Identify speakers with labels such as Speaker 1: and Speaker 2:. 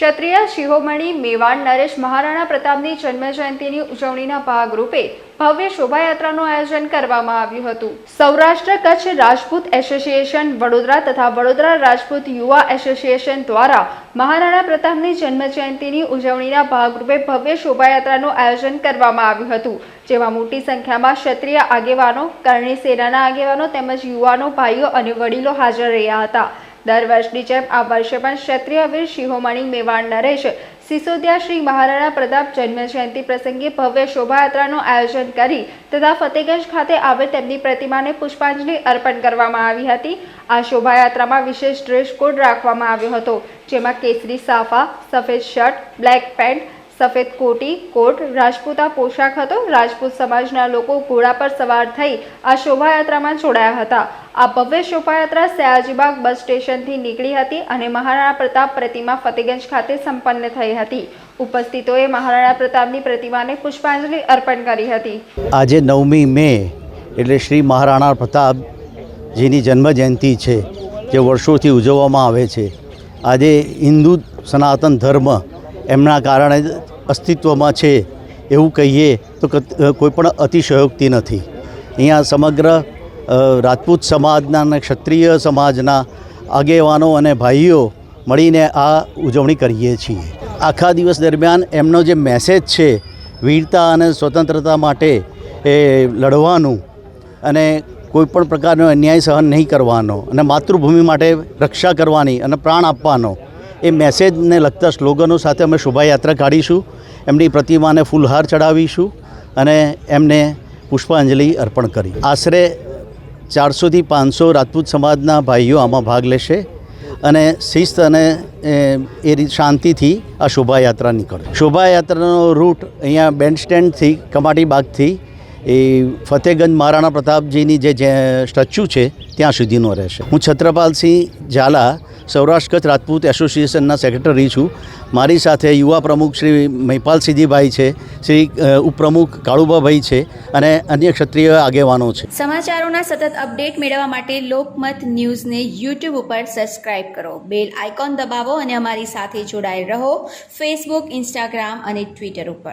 Speaker 1: ક્ષત્રિય શિહોમણી મેવાડ નરેશ મહારાણા પ્રતાપની જન્મજયંતિની ઉજવણીના ભાગરૂપે ભવ્ય શોભાયાત્રાનું આયોજન કરવામાં આવ્યું હતું. સૌરાષ્ટ્ર કચ્છ રાજપૂત એસોસિએશન, વડોદરા તથા વડોદરા રાજપૂત યુવા એસોસિએશન દ્વારા મહારાણા પ્રતાપની જન્મજયંતિની ઉજવણીના ભાગરૂપે ભવ્ય શોભાયાત્રાનું આયોજન કરવામાં આવ્યું હતું, જેમાં મોટી સંખ્યામાં ક્ષત્રિય આગેવાનો, કરણી સેનાના આગેવાનો તેમજ યુવાનો, ભાઈઓ અને વડીલો હાજર રહ્યા હતા. દર વર્ષની જેમ આ વર્ષે પણ ક્ષત્રિય વીર શિહોમણી મેવાડના નરેશ, સિસોદિયા શ્રી મહારાણા પ્રતાપ જન્મજયંતિ પ્રસંગે ભવ્ય શોભાયાત્રાનું આયોજન કરી તથા ફતેગંજ ખાતે આવેલ તેમની પ્રતિમાને પુષ્પાંજલિ અર્પણ કરવામાં આવી હતી. આ શોભાયાત્રામાં વિશેષ ડ્રેસ કોડ રાખવામાં આવ્યો હતો, જેમાં કેસરી સાફા, સફેદ શર્ટ, બ્લેક પેન્ટ સફેદ કોટી, કોટ, રાજપૂતા પોશાક હતો. રાજપૂત સમાજના લોકો ઘોડા પર સવાર થઈ આ શોભાયાત્રામાં જોડાયા હતા. આ ભવ્ય શોભાયાત્રા સયાજીબાગ બસ સ્ટેશનથી નીકળી હતી અને મહારાણા પ્રતાપ પ્રતિમા ફતેગંજ ખાતે સંપન્ન થઈ હતી. ઉપસ્થિતોએ મહારાણા પ્રતાપની પ્રતિમાને પુષ્પાંજલિ અર્પણ કરી હતી.
Speaker 2: આજે નવમી મે, એટલે શ્રી મહારાણા પ્રતાપજીની જન્મજયંતિ છે, જે વર્ષોથી ઉજવવામાં આવે છે. આજે હિન્દુ સનાતન ધર્મ એમના કારણે અસ્તિત્વમાં છે એવું કહીએ તો કોઈ પણ અતિશયોક્તિ નથી. અહીંયા સમગ્ર રાજપૂત સમાજના અને ક્ષત્રિય સમાજના આગેવાનો અને ભાઈઓ મળીને આ ઉજવણી કરીએ છીએ. આખા દિવસ દરમિયાન એમનો જે મેસેજ છે, વીરતા અને સ્વતંત્રતા માટે એ લડવાનું અને કોઈ પણ પ્રકારનો અન્યાય સહન નહીં કરવાનો અને માતૃભૂમિ માટે રક્ષા કરવાની અને પ્રાણ આપવાનો એ મેસેજને લગતા સ્લોગનો સાથે અમે શોભાયાત્રા કાઢીશું. એમની પ્રતિમાને ફૂલહાર ચડાવીશું અને એમને પુષ્પાંજલિ અર્પણ કરી. આશરે ચારસોથી પાંચસો રાજપૂત સમાજના ભાઈઓ આમાં ભાગ લેશે અને શિસ્ત અને એ, રીત શાંતિથી આ શોભાયાત્રા નીકળે. શોભાયાત્રાનો રૂટ અહીંયા બેન્ડ સ્ટેન્ડથી કમાટી બાગથી એ ફતેગંજ મહારાણા પ્રતાપજીની જે સ્ટેચ્યુ છે ત્યાં સુધીનો રહેશે. હું છત્રપાલસિંહ ઝાલા સૌરાષ્ટ્ર કચ્છ રાજપૂત એસોસિએશનના સેક્રેટરી છું. મારી સાથે યુવા પ્રમુખ શ્રી મહિપાલસિંહજીભાઈ છે, શ્રી ઉપપ્રમુખ કાળુબાભાઈ છે અને અન્ય ક્ષત્રિય આગેવાનો છે.
Speaker 3: સમાચારોના સતત અપડેટ મેળવવા માટે લોકમત ન્યૂઝને યુટ્યુબ ઉપર સબસ્ક્રાઇબ કરો. બેલ આઇકોન દબાવો અને અમારી સાથે જોડાયેલ રહો. ફેસબુક, ઇન્સ્ટાગ્રામ અને ટ્વિટર ઉપર.